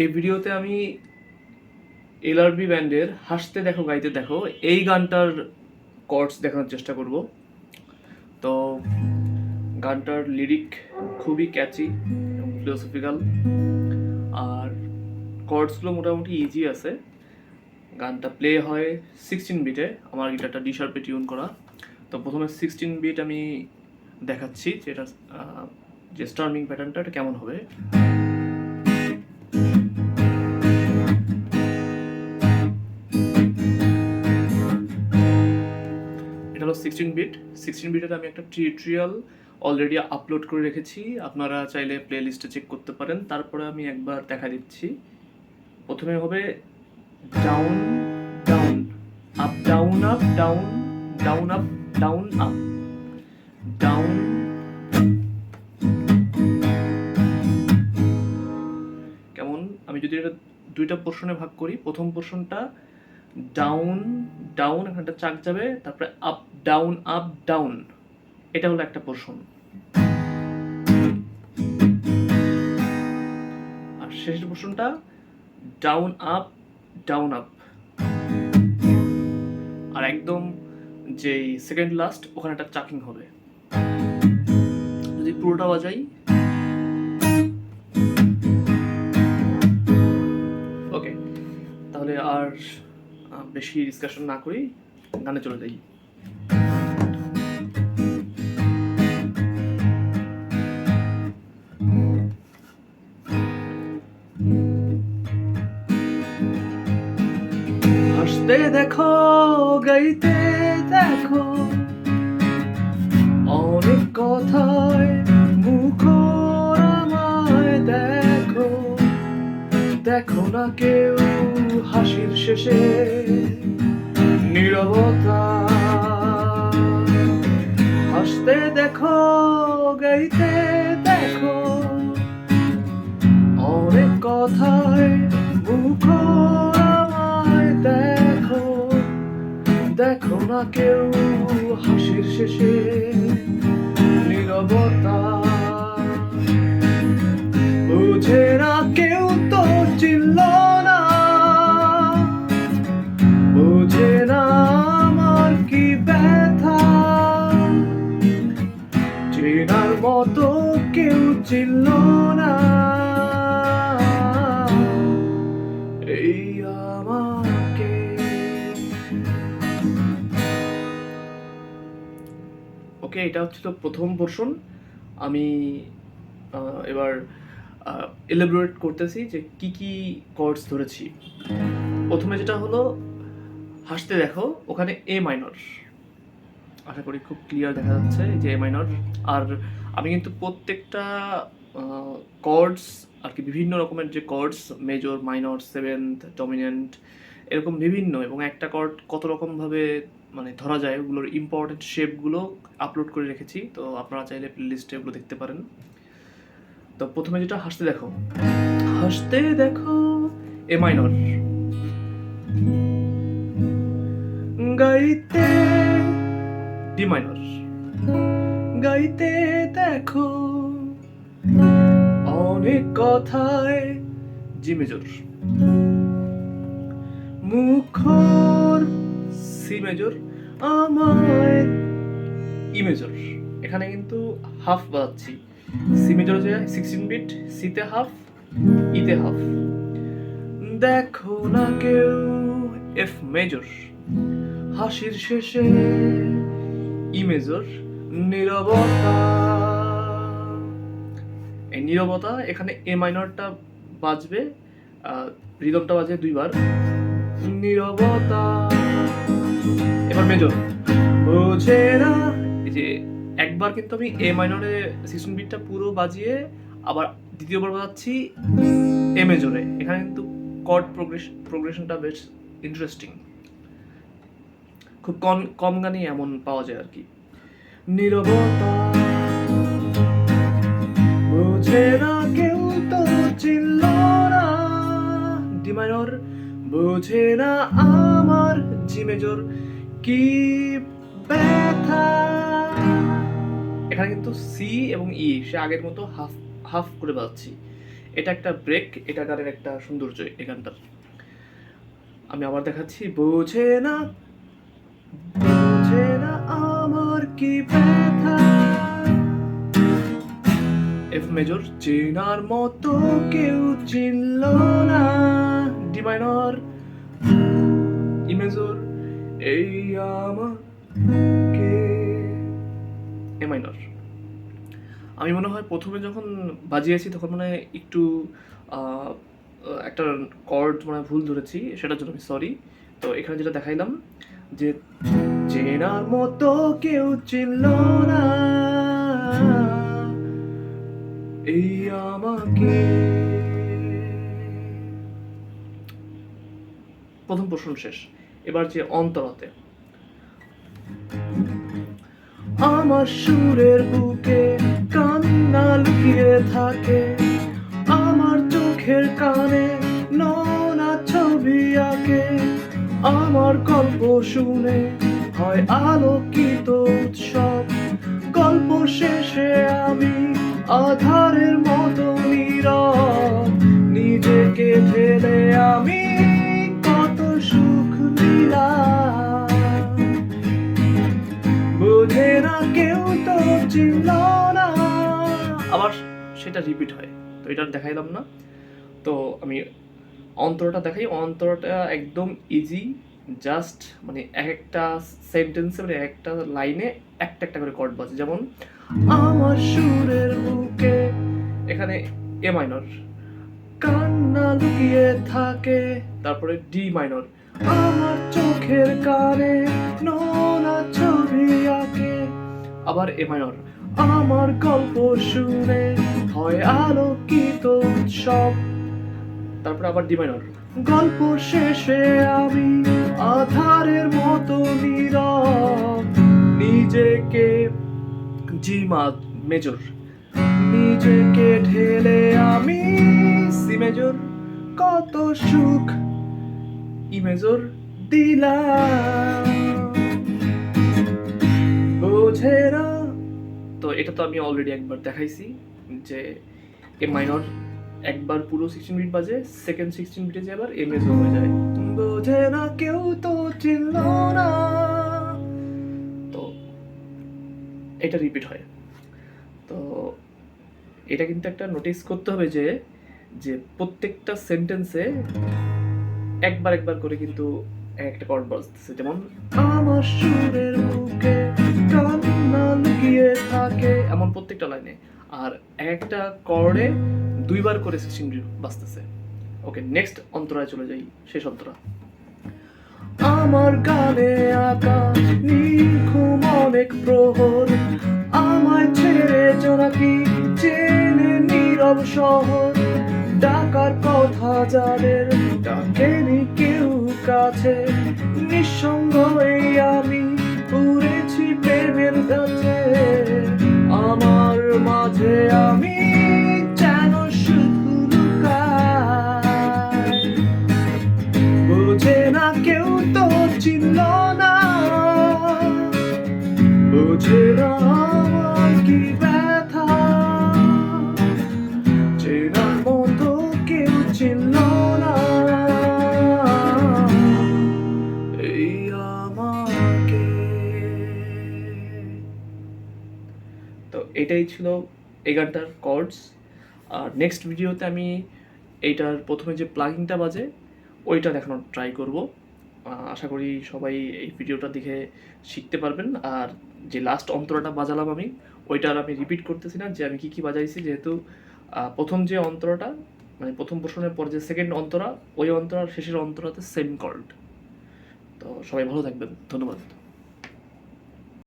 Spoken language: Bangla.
এই ভিডিওতে আমি এলআরবি ব্যান্ডের হাসতে দেখো, গাইতে দেখো, এই গানটার কর্ডস দেখানোর চেষ্টা করব। তো গানটার লিরিক খুবই ক্যাচি এবং ফিলোসফিক্যাল আর কর্ডসগুলো মোটামুটি ইজি আছে। গানটা প্লে হয় সিক্সটিন বিটে আমার গিটারটা ডি শার্পে টিউন করা। তো প্রথমে সিক্সটিন বিট আমি দেখাচ্ছি, যেটা যে স্টার্মিং প্যাটার্নটা এটা কেমন হবে। সিক্সটিন বিট সিক্সটিন বিটের আমি একটা টিউটোরিয়াল অলরেডি আপলোড করে রেখেছি। আপনারা চাইলে প্লে লিস্টে চেক করতে পারেন। তারপরে আমি একবার দেখা দিচ্ছি। প্রথমে হবে down down up down up down down up down up down কেমন? আমি যদি এটা দুইটা পোর্শনে ভাগ করি, প্রথম পোর্শনটা ডাউন ডাউন এখানটা চাক যাবে, তারপরে আপ ডাউন আপ ডাউন এটা হলো একটা পোর্শন আর শেষের পোর্শনটা ডাউন আপ ডাউন আপ আর একদম যে সেকেন্ড লাস্ট ওখানে একটা চাকিং হবে। যদি পুরোটা বাজাই। ওকে তাহলে আর বেশি ডিসকাশন না করি গানে চলে যাই। হাসতে দেখো গাইতে দেখো অনেক কথায় দেখো না কেউ হাসির শেষে নীরবতা। হাসতে দেখো, গাইতে দেখো। অনেক কথায় আমায় দেখো। দেখো না কেউ হাসির শেষে নীরবতা। বুঝে না চিনল না এই আমাকে ওকে এটা হচ্ছিল প্রথম পোর্শন আমি এবার এলাবোরেট করতেছি যে কি কি কর্ডস ধরেছি। প্রথমে যেটা হলো, হাসতে দেখো, ওখানে এ মাইনর আশা করি খুব ক্লিয়ার দেখা যাচ্ছে যে এ মাইনর আর আমি কিন্তু প্রত্যেকটা কর্ডস আর কি বিভিন্ন রকমের যে chords major minor seventh dominant এরকম বিভিন্ন এবং একটা কর্ড কত রকমভাবে মানে ধরা যায়, ওগুলোর ইম্পর্টেন্ট শেপগুলো আপলোড করে রেখেছি। তো আপনারা চাইলে প্লেলিস্টে ওগুলো দেখতে পারেন। তো প্রথমে যেটা, হাসতে দেখো। হাসতে দেখো এ মাইনর গাইতে ডি মাইনর গাইতে দেখো। অনেক কথায় জি মেজর মুখর সি মেজর, আমায় এখানে কিন্তু হাফ বাজাচ্ছি। সি মেজর হচ্ছে সিক্সটিন বিট সিতে হাফ, ইতে হাফ। দেখো না কেউ এফ মেজর। হাসির শেষে ই মেজর। নীরবতা। এই নীরবতা, এখানে এ মাইনরটা বাজবে রিদমটা বাজে দুইবার। নীরবতা। এবার মেজর বোঝে না। এই যে একবার কিন্তু আমি এ মাইনরে সিক্সটিন বিটটা পুরো বাজিয়ে আবার দ্বিতীয়বার বাজাচ্ছি এ মেজরে এখানে কিন্তু কর্ড প্রোগ্রেস প্রোগ্রেশনটা বেশ ইন্টারেস্টিং খুব কম কম গানই এমন পাওয়া যায় আর কি। নীরবতা। বুঝে না কেউ তো চিনল না। ডি মাইনর বুঝে না আমার জি মেজর কি ব্যথা। এখানে কিন্তু সি এবং ই, সে আগের মতো হাফ হাফ করে বাজাচ্ছি এটা একটা ব্রেক, এটা গানের একটা সৌন্দর্য এই গানটার। আমি আবার দেখাচ্ছি, বোঝে না কি ব্যথা? এফ মেজর চেনার মতো কেউ চিনল না। ডি মাইনর ই মেজর এই আমাকে। এ মাইনর আমি মনে হয় প্রথমে যখন বাজিয়েছি, তখন মানে একটু একটা কর্ড মানে ভুল ধরেছি, সেটার জন্য আমি সরি তো এখানে যেটা দেখাইলাম, যে চেনার মতো কেউ চিনল না। এই আমাকে। প্রথম প্রশ্ন শেষ। এবার যে অন্তরাতে। আমার সুরের বুকে কান্না লুকিয়ে থাকে। আমার চোখের কানে নোনা ছবি আঁকে। আমার গল্প শুনে হয় আলোকিত উৎসব। গল্প শেষে আমি আধারের মতো নীরব। নিজেকে ফেলে আমি কত সুখ নিলাম। বোঝে না কেউ তো চিনল না। আবার সেটা রিপিট হয়। তো এটা দেখাইলাম না। তো আমি অন্তরটা দেখাই। অন্তরটা একদম ইজি জাস্ট মানে এক একটা সেন্টেন্সে মানে এক একটা লাইনে একটা একটা করে কর্ড বাজে। যেমন, আমার সুরের বুকে এখানে এ মাইনর কান্না লুকিয়ে থাকে তারপরে ডি মাইনর আমার চোখের কানে নোনা ছবি আঁকে আবার এ মাইনর আমার গল্প শুনে হয় আলোকিত উৎসব তারপরে আবার ডি মাইনর গল্প শেষে আমি আধারের মতো নীরব। নিজেকে, জি মা, মেজর। নিজেকে ঢেলে আমি সি মেজর। কত সুখ, ই মেজর, দিলাম। বোঝে তো এটা তো আমি অলরেডি একবার দেখাইছি যে এ মাইনর একবার পুরো সিক্সটিন বিট বাজে সেকেন্ড সিক্সটিন বিটে যে আবার এ মেজর হয়ে যায়। বোঝে না কেউ তো চিনল না। তো এটা রিপিট হয়। তো এটা কিন্তু একটা নোটিস করতে হবে যে যে প্রত্যেকটা সেন্টেন্সে একবার একবার করে কিন্তু একটা কর্ড বাজতেছে যেমন, আমার সুরের বুকে কান্না লুকিয়ে থাকে। এমন প্রত্যেকটা লাইনে। আর একটা কর্ডে দুইবার করে সিক্সটিন বাজতেছে। ওকে নেক্সট অন্তরায় চলে যাই, শেষ অন্তরা। আমার গানে আঁকা নিখুম অনেক প্রহর, আমায় ছেড়ে জোনাকি চেনে নীরব শহর। ডাকার কথা যাদের ডাকেনি কেউ কাছে, নিঃসঙ্গ এই আমি উড়েছি প্রেমের কাছে। আমার মাঝে আমি এটাই ছিল এই গানটার কর্ডস আর নেক্সট ভিডিওতে আমি এইটার প্রথমে যে প্লাগিংটা বাজে, ওইটা দেখানোর ট্রাই করব। আশা করি সবাই এই ভিডিওটা দেখে শিখতে পারবেন। আর যে লাস্ট অন্তরাটা বাজালাম আমি, ওইটার আমি রিপিট করতেছি না যে আমি কী কী বাজাইছি। যেহেতু প্রথম যে অন্তরাটা মানে প্রথম প্রশ্নের পর যে সেকেন্ড অন্তরা, ওই অন্তরার শেষের অন্তরাতে সেম কর্ড তো সবাই ভালো থাকবেন। ধন্যবাদ।